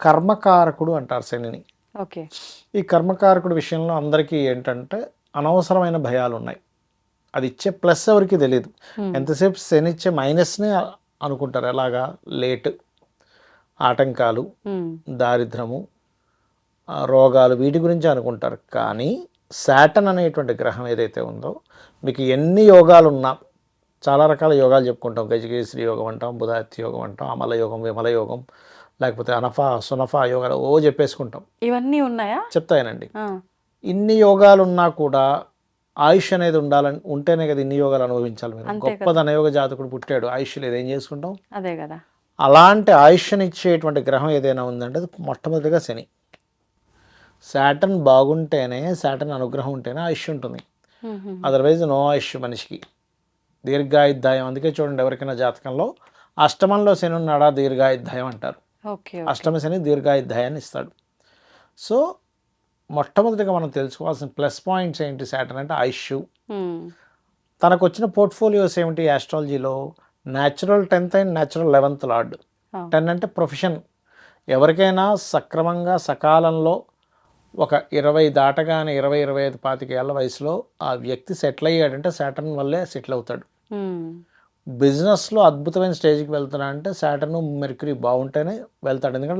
కర్మకారకుడు అంటారు శనిని. ఓకే. ఈ కర్మకారకుడు విషయంలో అందరికీ ఏంటంటే అనవసరమైన భయాలు ఉన్నాయి అది ఇచ్చే ప్లస్ ఎవరికి తెలియదు. ఎంతసేపు శని ఇచ్చే మైనస్నే అనుకుంటారు. ఎలాగా? లేట్. ఆటంకాలు దారిద్రము రోగాలు వీటి గురించి అనుకుంటారు. కానీ శాటన్ అనేటువంటి గ్రహం ఏదైతే ఉందో మీకు ఎన్ని యోగాలు ఉన్నా చాలా రకాల యోగాలు చెప్పుకుంటాం. గజకేశ్వరి యోగం అంటాం బుధాత్య యోగం అంటాం అమల యోగం విమల యోగం లేకపోతే అనఫా సునఫా యోగాలు ఓ చెప్పేసుకుంటాం. ఇవన్నీ ఉన్నాయా? చెప్తాయనండి. ఇన్ని యోగాలు ఉన్నా కూడా ఆయుష్ అనేది ఉండాలని ఉంటేనే కదా ఇన్ని యోగాలు అనుభవించాలి మీరు. అంతే గొప్ప ధనయోగ జాతకుడు పుట్టాడు. ఆయుష్ లేదు ఏం చేసుకుంటాం? అదే కదా. అలాంటి ఆయుష్ని ఇచ్చేటువంటి గ్రహం ఏదైనా ఉందంటే అది మొట్టమొదటిగా శని. శాటన్ బాగుంటేనే శాటన్ అనుగ్రహం ఉంటేనే ఆయుష్ ఉంటుంది. అదర్వైజ్ నో ఆయుష్ మనిషికి. దీర్ఘాయుద్ధాయం అందుకే చూడండి ఎవరికైనా జాతకంలో అష్టమంలో శని ఉన్నాడా దీర్ఘాయుద్ధాయం అంటారు. అష్టమ శని దీర్ఘాయుద్ధాయాన్ని ఇస్తాడు. సో మొట్టమొదటిగా మనం తెలుసుకోవాల్సిన ప్లస్ పాయింట్స్ ఏంటి శాటన్ అంటే ఉమ్, తనకు వచ్చిన పోర్ట్ఫోలియోస్ ఏమిటి ఆస్ట్రాలజీలో? Natural tenth and natural eleventh lord. Ten అంటే ప్రొఫెషన్. ఎవరికైనా సక్రమంగా సకాలంలో ఒక ఇరవై దాటగానే ఇరవై ఇరవై ఐదు పాతిక ఏళ్ళ వయసులో ఆ వ్యక్తి సెటిల్ అయ్యాడంటే సాటర్న్ వల్లే సెటిల్ అవుతాడు. బిజినెస్లో అద్భుతమైన స్టేజ్కి వెళ్తున్నా అంటే సాటర్న్ మెర్క్యూరీ బాగుంటేనే వెళ్తాడు. ఎందుకంటే